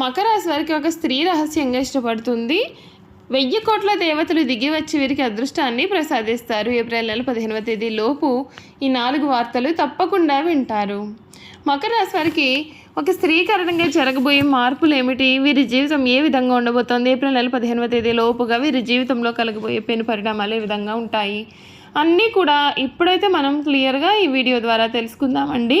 మకర రాశి వారికి ఒక స్త్రీ రహస్యంగా ఇష్టపడుతుంది. వెయ్యి కోట్ల దేవతలు దిగి వచ్చి వీరికి అదృష్టాన్ని ప్రసాదిస్తారు. ఏప్రిల్ నెల పదిహేనవ తేదీ లోపు ఈ నాలుగు వార్తలు తప్పకుండా వింటారు. మకర రాశి వారికి ఒక స్త్రీ కారణంగా జరగబోయే మార్పులు ఏమిటి? వీరి జీవితం ఏ విధంగా ఉండబోతోంది? ఏప్రిల్ నెల పదిహేనవ తేదీ లోపుగా వీరి జీవితంలో కలగబోయే పెను పరిణామాలు ఏ విధంగా ఉంటాయి? అన్నీ కూడా ఇప్పుడైతే మనం క్లియర్గా ఈ వీడియో ద్వారా తెలుసుకుందామండి.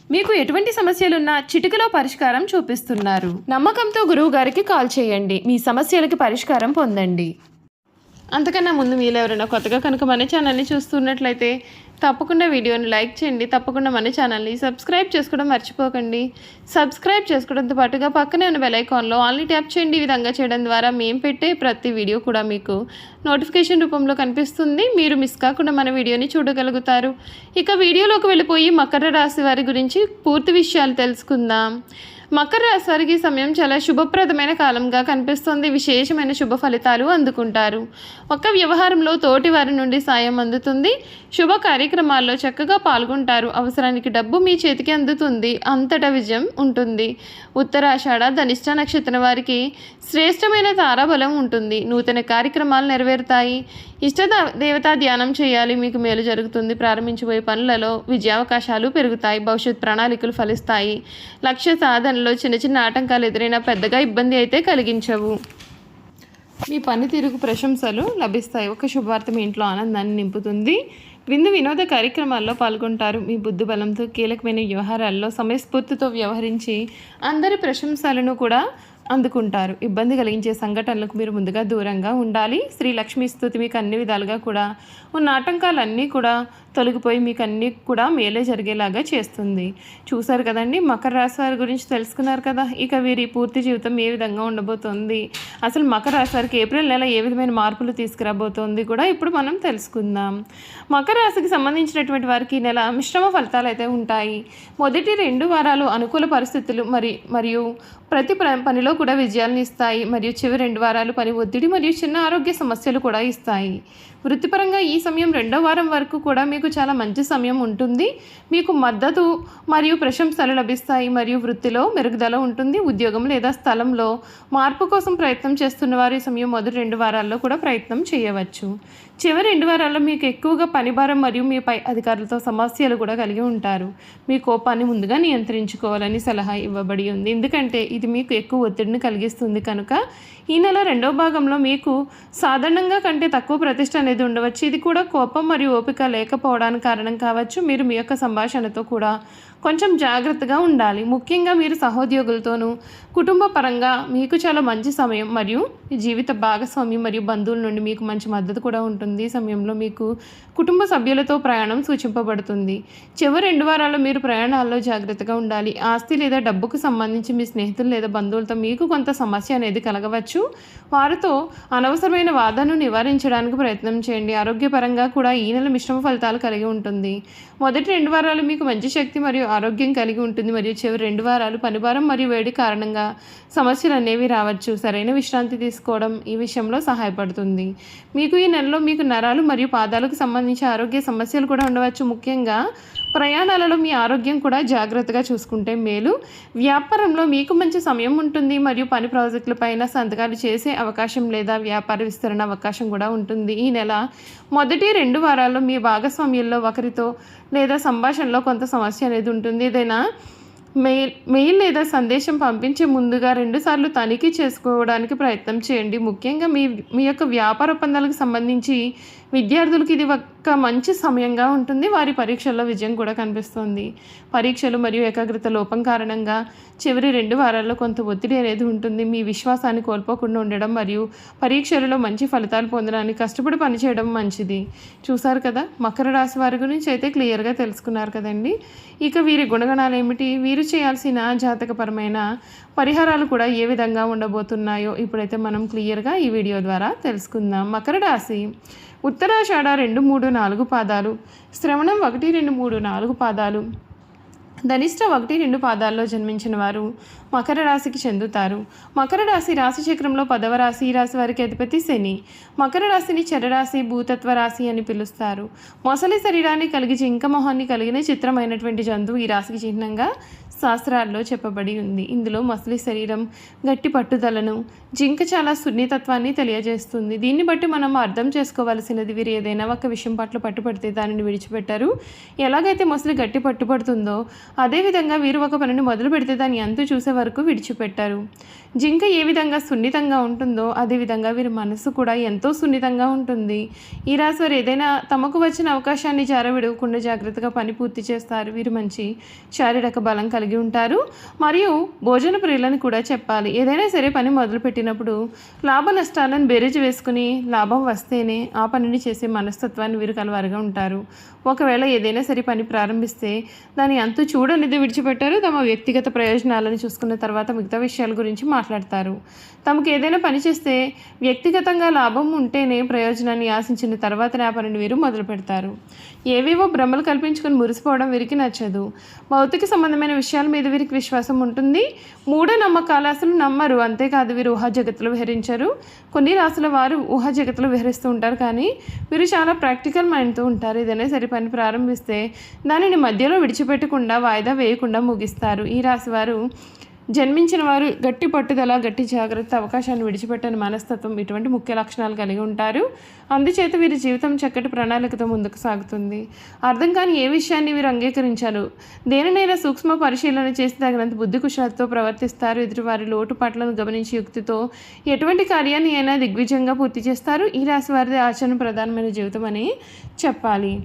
మీకు ఎటువంటి సమస్యలున్నా చిటికలో పరిష్కారం చూపిస్తున్నారు. నమ్మకంతో గురువు గారికి కాల్ చేయండి. మీ సమస్యలకి పరిష్కారం పొందండి. అంతకన్నా ముందు మీరు ఎవరైనా కొత్తగా కనుక మన ఛానల్ని చూస్తున్నట్లయితే తప్పకుండా వీడియోని లైక్ చేయండి. తప్పకుండా మన ఛానల్ని సబ్స్క్రైబ్ చేసుకోవడం మర్చిపోకండి. సబ్స్క్రైబ్ చేసుకోవడంతో పాటుగా పక్కనే ఉన్న బెలైకాన్లో ఆన్లీ ట్యాప్ చేయండి. ఈ విధంగా చేయడం ద్వారా మేము పెట్టే ప్రతి వీడియో కూడా మీకు నోటిఫికేషన్ రూపంలో కనిపిస్తుంది. మీరు మిస్ కాకుండా మన వీడియోని చూడగలుగుతారు. ఇక వీడియోలోకి వెళ్ళిపోయి మకర రాశి వారి గురించి పూర్తి విషయాలు తెలుసుకుందాం. మకర రాశి వారికి సమయం చాలా శుభప్రదమైన కాలంగా కనిపిస్తుంది. విశేషమైన శుభ ఫలితాలు అందుకుంటారు. ఒక వ్యవహారంలో తోటి వారి నుండి సాయం అందుతుంది. శుభ కార్యక్రమాల్లో చక్కగా పాల్గొంటారు. అవసరానికి డబ్బు మీ చేతికి అందుతుంది. అంతటా విజయం ఉంటుంది. ఉత్తరాషాఢ ధనిష్ట నక్షత్రం వారికి శ్రేష్టమైన తారాబలం ఉంటుంది. నూతన కార్యక్రమాలు నెరవేరుతాయి. ఇష్ట దేవతా ధ్యానం చేయాలి. మీకు మేలు జరుగుతుంది. ప్రారంభించబోయే పనులలో విజయావకాశాలు పెరుగుతాయి. భవిష్యత్ ప్రణాళికలు ఫలిస్తాయి. లక్ష్య సాధనలు చిన్న చిన్న ఆటంకాలు ఎదురైనా పెద్దగా ఇబ్బంది అయితే కలిగించవు. మీ పనితీరుకు ప్రశంసలు లభిస్తాయి. ఒక శుభవార్త మీ ఇంట్లో ఆనందాన్ని నింపుతుంది. విందు వినోద కార్యక్రమాల్లో పాల్గొంటారు. మీ బుద్ధి బలంతో కీలకమైన వ్యవహారాల్లో సమయస్ఫూర్తితో వ్యవహరించి అందరి ప్రశంసలను కూడా అందుకుంటారు. ఇబ్బంది కలిగించే సంఘటనలకు మీరు ముందుగా దూరంగా ఉండాలి. శ్రీ లక్ష్మీ స్థుతి మీకు అన్ని విధాలుగా కూడా ఉన్న ఆటంకాలన్నీ కూడా తొలగిపోయి మీకు అన్నీ కూడా మేలే జరిగేలాగా చేస్తుంది. చూసారు కదండి మకర రాశి వారి గురించి తెలుసుకున్నారు కదా. ఇక వీరి పూర్తి జీవితం ఏ విధంగా ఉండబోతోంది? అసలు మకర రాశి వారికి ఏప్రిల్ నెల ఏ విధమైన మార్పులు తీసుకురాబోతోంది కూడా ఇప్పుడు మనం తెలుసుకుందాం. మకర రాశికి సంబంధించినటువంటి వారికి నెల మిశ్రమ ఫలితాలు అయితే ఉంటాయి. మొదటి రెండు వారాలు అనుకూల పరిస్థితులు మరి మరియు ప్రతి పనిలో కూడా విజయాలను ఇస్తాయి. మరియు చివరి రెండు వారాలు పని ఒత్తిడి మరియు చిన్న ఆరోగ్య సమస్యలు కూడా ఇస్తాయి. వృత్తిపరంగా ఈ సమయం రెండో వారం వరకు కూడా మీకు చాలా మంచి సమయం ఉంటుంది. మీకు మద్దతు మరియు ప్రశంసలు లభిస్తాయి. మరియు వృత్తిలో మెరుగుదల ఉంటుంది. ఉద్యోగం లేదా స్థలంలో మార్పు కోసం ప్రయత్నం చేస్తున్న వారు ఈ సమయం మొదటి రెండు వారాల్లో కూడా ప్రయత్నం చేయవచ్చు. చివరి రెండు వారాల్లో మీకు ఎక్కువగా పనిభారం మరియు మీ పై అధికారులతో సమస్యలు కూడా కలిగి ఉంటారు. మీ కోపాన్ని ముందుగా నియంత్రించుకోవాలని సలహా ఇవ్వబడి ఉంది. ఎందుకంటే ఇది మీకు ఎక్కువ ఒత్తిడిని కలిగిస్తుంది కనుక ఈ నెల రెండో భాగంలో మీకు సాధారణంగా కంటే తక్కువ ప్రతిష్ట అనేది ఉండవచ్చు. ఇది కూడా కోపం మరియు ఓపిక లేకపోవడానికి కారణం కావచ్చు. మీరు మీ యొక్క సంభాషణతో కూడా కొంచెం జాగ్రత్తగా ఉండాలి. ముఖ్యంగా మీరు సహోద్యోగులతోనూ కుటుంబ పరంగా మీకు చాలా మంచి సమయం మరియు జీవిత భాగస్వామి మరియు బంధువుల నుండి మీకు మంచి మద్దతు కూడా ఉంటుంది. సమయంలో మీకు కుటుంబ సభ్యులతో ప్రయాణం సూచింపబడుతుంది. చివరి రెండు వారాల్లో మీరు ప్రయాణాల్లో జాగ్రత్తగా ఉండాలి. ఆస్తి లేదా డబ్బుకు సంబంధించి మీ స్నేహితులు లేదా బంధువులతో మీకు కొంత సమస్య అనేది కలగవచ్చు. వారితో అనవసరమైన వాదనను నివారించడానికి ప్రయత్నం చేయండి. ఆరోగ్యపరంగా కూడా ఈ నెల మిశ్రమ ఫలితాలు కలిగి ఉంటుంది. మొదటి రెండు వారాలు మీకు మంచి శక్తి మరియు ఆరోగ్యం కలిగి ఉంటుంది. మరియు చివరి రెండు వారాలు పనిభారం మరియు వేడి కారణంగా సమస్యలు అనేవి రావచ్చు. సరైన విశ్రాంతి తీసుకోవడం ఈ విషయంలో సహాయపడుతుంది. మీకు ఈ నెలలో మీకు నరాలు మరియు పాదాలకు సంబంధించి ఆరోగ్య సమస్యలు కూడా ఉండవచ్చు. ముఖ్యంగా ప్రయాణాలలో మీ ఆరోగ్యం కూడా జాగ్రత్తగా చూసుకుంటే మేలు. వ్యాపారంలో మీకు మంచి సమయం ఉంటుంది మరియు పని ప్రాజెక్టులపైన సంతకాలు చేసే అవకాశం లేదా వ్యాపార విస్తరణ అవకాశం కూడా ఉంటుంది. ఈ నెల మొదటి రెండు వారాల్లో మీ భాగస్వామ్యంలో ఒకరితో లేదా సంభాషణలో కొంత సమస్య అనేది ఉంటుంది. ఏదైనా మెయిల్ మెయిల్ లేదా సందేశం పంపించే ముందుగా రెండుసార్లు తనిఖీ చేసుకోవడానికి ప్రయత్నం చేయండి. ముఖ్యంగా మీ మీ యొక్క వ్యాపార ఒప్పందాలకు సంబంధించి విద్యార్థులకు ఇది ఒక మంచి సమయంగా ఉంటుంది. వారి పరీక్షల్లో విజయం కూడా కనిపిస్తుంది. పరీక్షలు మరియు ఏకాగ్రత లోపం కారణంగా చివరి రెండు వారాల్లో కొంత ఒత్తిడి అనేది ఉంటుంది. మీ విశ్వాసాన్ని కోల్పోకుండా ఉండడం మరియు పరీక్షలలో మంచి ఫలితాలు పొందడానికి కష్టపడి పనిచేయడం మంచిది. చూసారు కదా? మకర రాశి వారి గురించి అయితే క్లియర్గా తెలుసుకున్నారు కదండి. ఇక వీరి గుణగణాలు ఏమిటి? వీరు చేయాల్సిన జాతకపరమైన పరిహారాలు కూడా ఏ విధంగా ఉండబోతున్నాయో ఇప్పుడైతే మనం క్లియర్గా ఈ వీడియో ద్వారా తెలుసుకుందాం. మకర రాశి ఉత్తరాషాఢ రెండు మూడు నాలుగు పాదాలు శ్రవణం ఒకటి రెండు మూడు నాలుగు పాదాలు. ధనిష్ట ఒకటి రెండు పాదాల్లో జన్మించిన వారు మకర రాశికి చెందుతారు. మకర రాశి రాశి చక్రంలో పదవ రాశి ఈ రాశి వారికి అధిపతి శని. మకర రాశిని చరరాశి భూతత్వ రాశి అని పిలుస్తారు. మొసలి శరీరాన్ని కలిగి జింక మొహాన్ని కలిగిన చిత్రమైనటువంటి జంతువు ఈ రాశికి చిహ్నంగా శాస్త్రాల్లో చెప్పబడి ఉంది. ఇందులో మొసలి శరీరం గట్టి పట్టుదలను జింక చాలా సున్నితత్వాన్ని తెలియజేస్తుంది. దీన్ని బట్టి మనం అర్థం చేసుకోవాల్సినది వీరు ఏదైనా ఒక విషయం పట్ల పట్టుపడితే దానిని విడిచిపెట్టారు. ఎలాగైతే మొసలి గట్టి పట్టుపడుతుందో అదేవిధంగా వీరు ఒక పనిని మొదలు పెడితే దాన్ని అంతు చూసే వరకు విడిచిపెట్టారు. జింక ఏ విధంగా సున్నితంగా ఉంటుందో అదేవిధంగా వీరి మనసు కూడా ఎంతో సున్నితంగా ఉంటుంది. ఈ రాశి వారు ఏదైనా తమకు వచ్చిన అవకాశాన్ని జారవిడవకుండా జాగ్రత్తగా పని పూర్తి చేస్తారు. వీరు మంచి శారీరక బలం కలిగి ఉంటారు. మరియు భోజన ప్రియులని కూడా చెప్పాలి. ఏదైనా సరే పని మొదలుపెట్టినప్పుడు లాభ నష్టాలను బేరీజు వేసుకుని లాభం వస్తేనే ఆ పనిని చేసే మనస్తత్వాన్ని వీరు కలవారుగా ఉంటారు. ఒకవేళ ఏదైనా సరే పని ప్రారంభిస్తే దాని అంతు చూడనిది విడిచిపెట్టారు తమ వ్యక్తిగత ప్రయోజనాలను చూసుకున్న తర్వాత మిగతా విషయాల గురించి మాట్లాడతారు. తమకు ఏదైనా పని చేస్తే వ్యక్తిగతంగా లాభం ఉంటేనే ప్రయోజనాన్ని ఆశించిన తర్వాతనే ఆ పనిని వీరు మొదలు పెడతారు. ఏవేవో భ్రమలు కల్పించుకొని మురిసిపోవడం వీరికి నచ్చదు. భౌతిక సంబంధమైన విషయాల మీద వీరికి విశ్వాసం ఉంటుంది. మూఢ నమ్మకాలు అసలు నమ్మరు. అంతేకాదు వీరు ఊహా జగత్తులో విహరించరు. కొన్ని రాసుల వారు ఊహా జగత్తులో విహరిస్తూ ఉంటారు కానీ వీరు చాలా ప్రాక్టికల్ మైండ్తో ఉంటారు. ఏదైనా సరే పని ప్రారంభిస్తే దానిని మధ్యలో విడిచిపెట్టకుండా వాయిదా వేయకుండా ముగిస్తారు. ఈ రాశి వారు జన్మించిన వారు గట్టి పట్టుదల గట్టి జాగ్రత్త అవకాశాన్ని విడిచిపెట్టని మనస్తత్వం ఇటువంటి ముఖ్య లక్షణాలు కలిగి ఉంటారు. అందుచేత వీరి జీవితం చక్కటి ప్రణాళికతో ముందుకు సాగుతుంది. అర్థం కాని ఏ విషయాన్ని వీరు అంగీకరించారు. దేనినైనా సూక్ష్మ పరిశీలన చేసి తగినంత బుద్ధి కుశలతో ప్రవర్తిస్తారు. ఎదుటివారి లోటుపాట్లను గమనించి యుక్తితో ఎటువంటి కార్యాన్ని అయినా దిగ్విజయంగా పూర్తి చేస్తారు. ఈ రాశి వారిది ఆచరణ ప్రధానమైన జీవితం అని చెప్పాలి.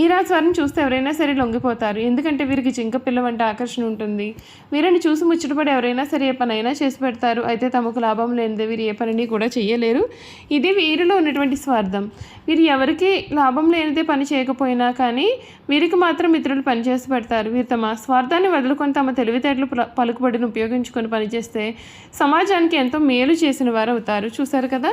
ఈ రాశి వారిని చూస్తే ఎవరైనా సరే లొంగిపోతారు. ఎందుకంటే వీరికి జింక పిల్ల వంటి ఆకర్షణ ఉంటుంది. వీరిని చూసి ముచ్చటపడి ఎవరైనా సరే ఏ పనైనా చేసి పెడతారు. అయితే తమకు లాభం లేనిదే వీరు ఏ పనిని కూడా చేయలేరు ఇది వీరిలో ఉన్నటువంటి స్వార్థం. వీరు ఎవరికి లాభం లేనిదే పని చేయకపోయినా కానీ వీరికి మాత్రం మిత్రులు పనిచేసి పెడతారు. వీరు తమ స్వార్థాన్ని వదులుకొని తమ తెలివితేటలు పలుకుబడిని ఉపయోగించుకొని పనిచేస్తే సమాజానికి ఎంతో మేలు చేసిన వారు అవుతారు. చూశారు కదా?